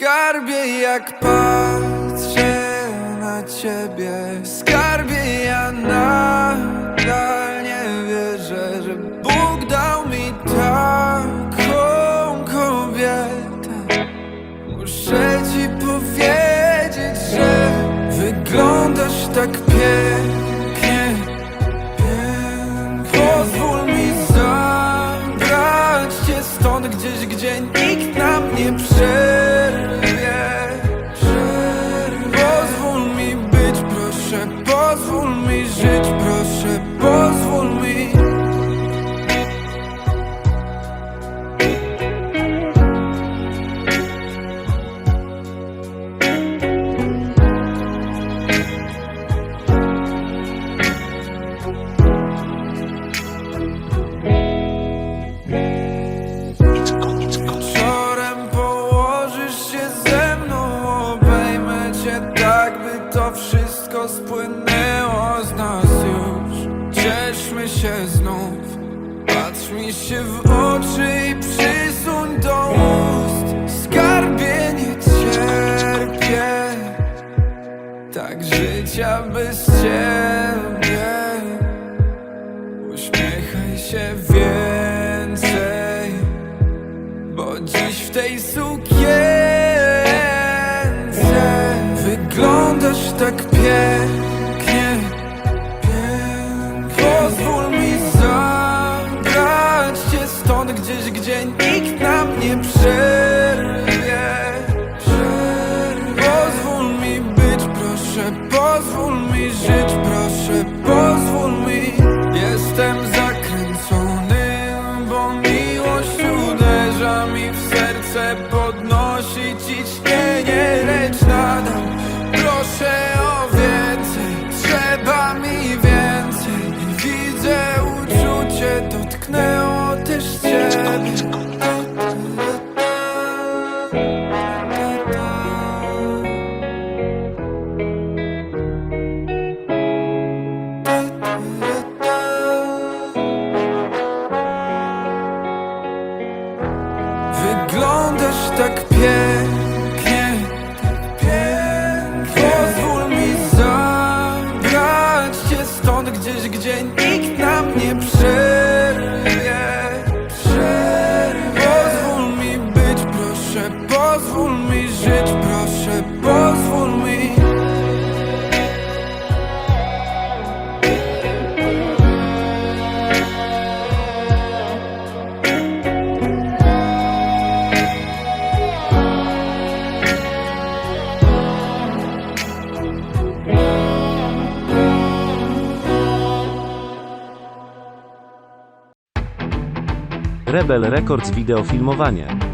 Skarbie jak patrzę na ciebie. Skarbie ja nadal nie wierzę Że Bóg dał mi taką kobietę. Muszę ci powiedzieć, że wyglądasz tak pięknie mi żyć, proszę, pozwól mi. Wieczorem położysz się ze mną Obejmę cię tak, by to wszystko spłynęło Patrz mi się w oczy i przysuń do ust. Skarbie nie cierpię Tak życia bez ciebie. Uśmiechaj się więcej bo dziś w tej sukience Wyglądasz tak pięknie pozwól mi żyć, proszę, pozwól mi. Jestem zakręcony, bo miłość uderza mi w serce. Podnosi ciśnienie, lecz nadal. Proszę o więcej Trzeba mi więcej. Widzę uczucie, dotknęło pięknie, pięknie. Pozwól mi zabrać cię stąd gdzieś, gdzie nikt Rebel Records Wideofilmowanie.